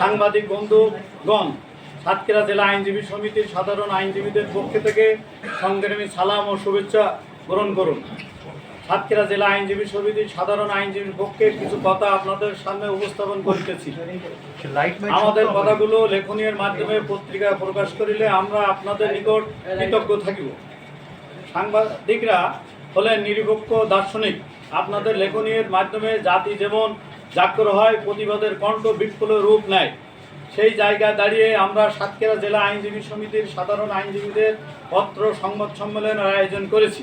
সাংবাদিক বন্ধুগণ, সাতক্ষীরা জেলা আইনজীবী সমিতির সাধারণ আইনজীবীদের পক্ষ থেকে সংগ্রামী সালাম ও শুভেচ্ছা গ্রহণ করুন। সাতক্ষীরা জেলা আইনজীবী সমিতির সাধারণ আইনজীবীর পক্ষে কিছু কথা আপনাদের সামনে উপস্থাপন করিতেছি। আমাদের কথাগুলো লেখনীর মাধ্যমে পত্রিকায় প্রকাশ করিলে আমরা আপনাদের নিকট কৃতজ্ঞ থাকিব। সাংবাদিকরা হলেন নিরপেক্ষ দার্শনিক। আপনাদের লেখনীর মাধ্যমে জাতি যেমন জাগ্র হয়, প্রতিবাদের কণ্ঠ বিপ্লব রূপ নেয়। সেই জায়গায় দাঁড়িয়ে আমরা সাতক্ষীরা জেলা আইনজীবী সমিতির সাধারণ আইনজীবীদের পত্র সংবাদ সম্মেলনের আয়োজন করেছি।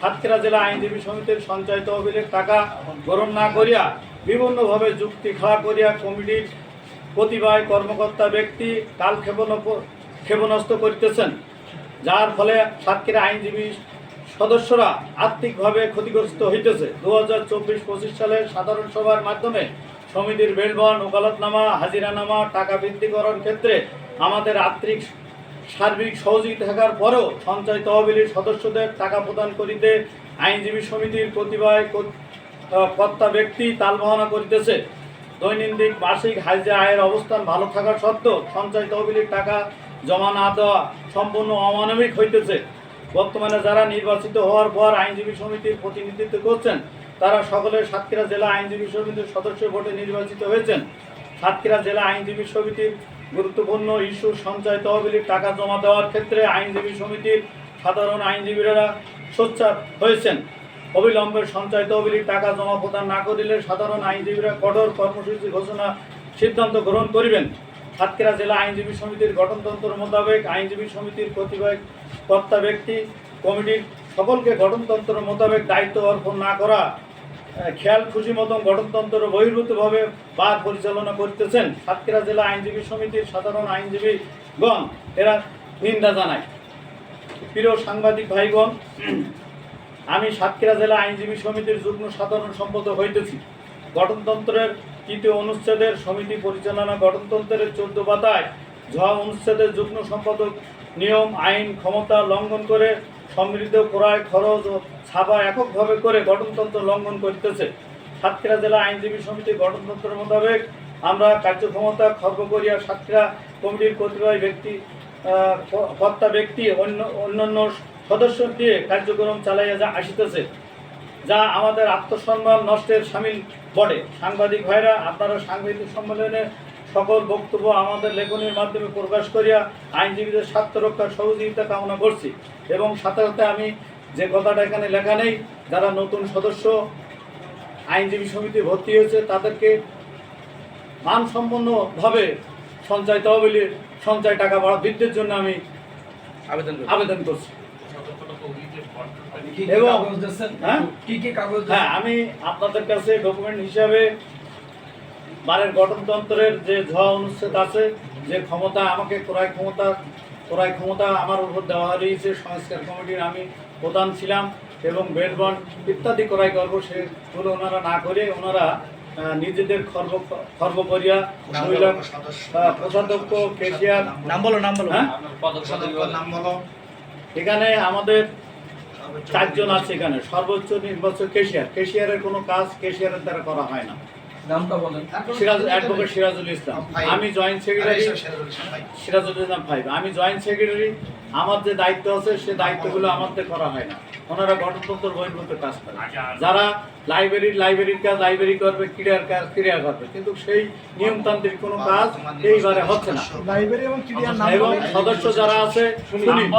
সাতক্ষীরা জেলা আইনজীবী সমিতির সঞ্চয় তহবিলের টাকা গ্রহণ না করিয়া বিভিন্নভাবে যুক্তি খাড়া করিয়া কমিটির প্রতিভায় কর্মকর্তা ব্যক্তি কাল ক্ষেপণ ক্ষেপণাস্ত করিতেছেন। যার ফলে সাতক্ষীরা আইনজীবী সদস্যরা আর্থিকভাবে ক্ষতিগ্রস্ত হইতেছে। দু হাজার চব্বিশ পঁচিশ সালের সাধারণ সভার মাধ্যমে সমিতির বেলবন, ওকালতনামা, হাজিরানামা, টাকা বৃদ্ধিকরণ ক্ষেত্রে আমাদের আর্থিক সার্বিক সহযোগিতা থাকার পরেও সঞ্চয় তহবিলের সদস্যদের টাকা প্রদান করিতে আইনজীবী সমিতির প্রতিভায় কর্তা ব্যক্তি তালবাহনা করিতেছে। দৈনন্দিন বার্ষিক হাইজে আয়ের অবস্থান ভালো থাকা সত্ত্বেও সঞ্চয় তহবিলের টাকা জমা না দেওয়া সম্পূর্ণ অমানবিক হইতেছে। বর্তমানে যারা নির্বাচিত হওয়ার পর আইনজীবী সমিতির প্রতিনিধিত্ব করছেন, তারা সকলে সাতক্ষীরা জেলা আইনজীবী সমিতির সদস্য ভোটে নির্বাচিত হয়েছেন। সাতক্ষীরা জেলা আইনজীবী সমিতির গুরুত্বপূর্ণ ইস্যু সঞ্চয় তহবিলের টাকা জমা দেওয়ার ক্ষেত্রে আইনজীবী সমিতির সাধারণ আইনজীবীরা সোচ্চার হয়েছেন। অবিলম্বে সঞ্চয় তহবিলের টাকা জমা প্রদান না করিলে সাধারণ আইনজীবীরা কঠোর কর্মসূচি ঘোষণা সিদ্ধান্ত গ্রহণ করিবেন। সাতক্ষীরা জেলা আইনজীবী সমিতির গঠনতন্ত্র মোতাবেক আইনজীবী সমিতির প্রতিবাদ কর্তা ব্যক্তি কমিটির সকলকে গঠনতন্ত্র মোতাবেক দায়িত্ব অর্পণ না করা খেয়াল খুশি মতন গঠনতন্ত্র বহির্ভূতভাবে বার পরিচালনা করতেছেন সাতক্ষীরা জেলা আইনজীবী সমিতির সাধারণ আইনজীবীগণ। এরা নিন্দা জানায়। প্রিয় সাংবাদিক ভাইগণ, আমি সাতক্ষীরা জেলা আইনজীবী সমিতির যুগ্ম সাধারণ সম্পাদক হইতেছি। গঠনতন্ত্রের তৃতীয় অনুচ্ছেদের সমিতি পরিচালনা গঠনতন্ত্রের চোদ্দ পাতায় ঝ অনুচ্ছেদের যুগ্ম সম্পাদক নিয়ম, আইন, ক্ষমতা লঙ্ঘন করে সমৃদ্ধ ক্রয়, খরচ ও ছাপা এককভাবে করে গঠনতন্ত্র লঙ্ঘন করিতেছে। সাতক্ষীরা জেলা আইনজীবী সমিতি গঠনতন্ত্র মোতাবেক আমরা কার্যক্ষমতা খর্ব করিয়া সাতক্ষীরা কমিটির কতিপয় ব্যক্তি কর্তা ব্যক্তি, অন্য, অন্যান্য সদস্য দিয়ে কার্যক্রম চালাইয়া যা আসিতেছে, যা আমাদের আত্মসম্মান নষ্টের সামিল বটে। সাংবাদিক ভাইরা আপনারা সাংবাদিক সম্মেলনে সকল বক্তব্য আমাদের লেখনের মাধ্যমে প্রকাশ করিয়া আইনজীবীদের স্বার্থ রক্ষার সহযোগিতা কামনা করছি। এবং সাথে সাথে আমি যে কথাটা এখানে লেখা নেই যারা নতুন সদস্য আইনজীবী সমিতি ভর্তি হয়েছে তাদেরকে মানসম্পন্নভাবে সঞ্চয় তহবিলের সঞ্চয় টাকা বাড়া বৃদ্ধির জন্য আমি আবেদন আবেদন করছি। এবং- হ্যাঁ? কি কি কাগজ হ্যাঁ আমি আপনাদের কাছে ডকুমেন্ট হিসাবে বারের গঠনতন্ত্রের যে ঝ অনুচ্ছেদ আছে যে ক্ষমতা আমাকে ক্রয় ক্ষমতা ক্রয় ক্ষমতা আমার উপর দেওয়া রয়েছে সংস্কার কমিটির আমি প্রধান ছিলাম এবং বেড ইত্যাদি ক্রয় করব সেগুলো ওনারা না করে ওনারা নিজেদের খর্ব খর্ব করিয়া মহিলা কোষাধ্যক্ষ কেশিয়ার নাম বলো নাম বলো হ্যাঁ? নাম বলো এখানে আমাদের চারজন আছে এখানে। সর্বোচ্চ নির্বাচন কেশিয়ার। কেশিয়ারের কোনো কাজ কেশিয়ারের দ্বারা করা হয় না। নামটা বলেন। সিরাজ অ্যাডভোকেট সিরাজুল ইসলাম। আমি joint secretary Sirajul Islam five আমি জয়েন্ট সেক্রেটারি। আমার যে দায়িত্ব আছে সে দায়িত্বগুলো আমাদের করা হয় না। ওনারা গঠনতন্ত্র বহির্ভূত কাজ করে। যারা লাইব্রেরির লাইব্রেরির কাজ লাইব্রেরি করবে ক্রীড়ার কাজ ক্রীড়া করবে। কিন্তু সেই নিয়মতান্ত্রিক কোনো কাজ এইবারে হচ্ছে না। এবং। সদস্য যারা আছে শুনিন।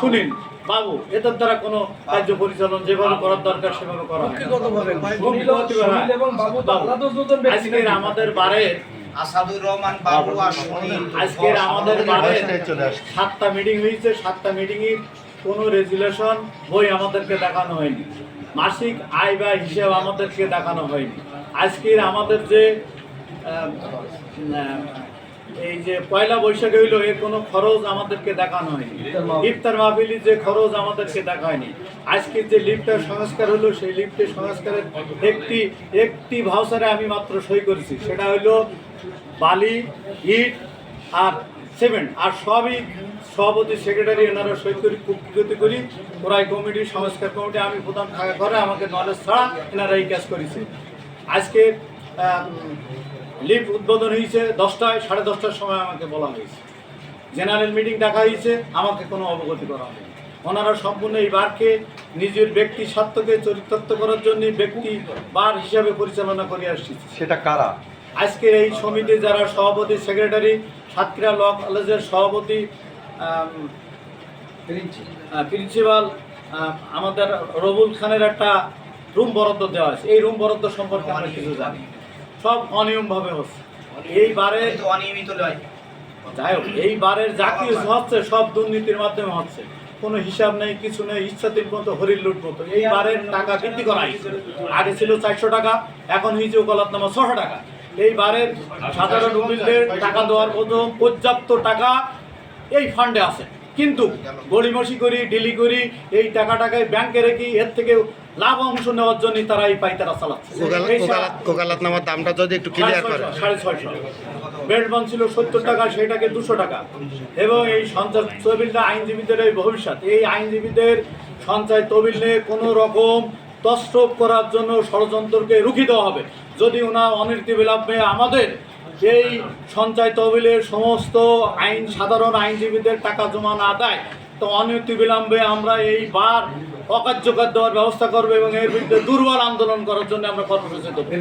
শুনিন। বাবু এদের দ্বারা কোনো কার্য পরিচালন যেভাবে করার দরকার সেভাবে করা হয় আজকের আমাদের বারে আসাদুর রহমান বাবু আর আজকের আমাদের বারে সাতটা মিটিং হয়েছে। সাতটা মিটিংয়ের কোনো রেজুলেশন বই আমাদেরকে দেখানো হয়নি। মাসিক আয় বা হিসাব আমাদেরকে দেখানো হয়নি। আজকের আমাদের যে এই যে পয়লা বৈশাখে হইল এর কোনো খরচ আমাদেরকে দেখানো হয়নি। ইফতার মাহফিলির যে খরচ আমাদেরকে দেখা হয়নি। আজকের যে লিফটের সংস্কার হলো সেই লিফটের সংস্কারের একটি একটি ভাউচারে আমি মাত্র সই করেছি। সেটা হলো বালি ইট আর সিমেন্ট। আর সবই সভাপতি সেক্রেটারি এনারা সই করি কুক্ষিগতি করি। ওরাই কমিটি সংস্কার কমিটি আমি প্রধান থাকা করে আমাকে নলেজ ছাড়া এনারা এই কাজ করেছে। আজকে লিফট উদ্বোধন হয়েছে দশটায় সাড়ে দশটার সময় আমাকে বলা হয়েছে। জেনারেল মিটিং ডাকা হয়েছে আমাকে কোনো অবগতি করা হয়নি। ওনারা সম্পূর্ণ এই বারকে নিজের ব্যক্তি স্বার্থকে চরিতার্থ করার জন্য ব্যক্তি বার হিসাবে পরিচালনা করে আসছে। সেটা কারা? আজকের এই সমিতি যারা সভাপতি সেক্রেটারি সাতক্ষীরা ল কলেজের সভাপতি আম, প্রিন্সিপাল আমাদের রবুল খানের একটা রুম বরাদ্দ দেওয়া আছে। এই রুম বরাদ্দ সম্পর্কে আমরা কিছু জানি সব অনিয়মভাবে হচ্ছে। এই বারে অনিয়মিত নয় যাই হোক এই বারের যা কিছু হচ্ছে সব দুর্নীতির মাধ্যমে হচ্ছে। কোনো হিসাব নেই কিছু নেই ইচ্ছাতির মতো হরির লুট মতো। এই বারের টাকা বৃদ্ধি করা হয়েছে আগে ছিল চারশো টাকা এখন হয়েছে ওকালাতনামা ছশো টাকা। এই বারের সাধারণ উকিলদের টাকা দেওয়ার মতো পর্যাপ্ত টাকা এই ফান্ডে আছে। কিন্তু গড়িমসি করি ডিলি করি এই টাকা টাকায় ব্যাংকে রেখে এর থেকে লাভ অংশ নেওয়ার জন্য তারা এই পাইতারা চালাচ্ছে। এই সা- দামটা যদি একটু ক্লিয়ার করে। সাড়ে ছয়শো। বেড বন্ড ছিল সত্তর টাকা সেটাকে দুশো টাকা। এবং এই সঞ্চয় তহবিলটা আইনজীবীদের এই ভবিষ্যৎ। এই আইনজীবীদের সঞ্চয় তহবিল নিয়ে কোনো রকম তস্রপ করার জন্য ষড়যন্ত্রকে রুখি দেওয়া হবে। যদি ওনা অনীতি বিলম্বে আমাদের এই সঞ্চয় তহবিলের সমস্ত আইন, সাধারণ আইনজীবীদের টাকা জমা না দেয়, তো অনিয়তি বিলম্বে আমরা এই বার অকার্যকর দেওয়ার ব্যবস্থা করব এবং এর বিরুদ্ধে দুর্বল আন্দোলন করার জন্য আমরা কর্মসূচি দেবো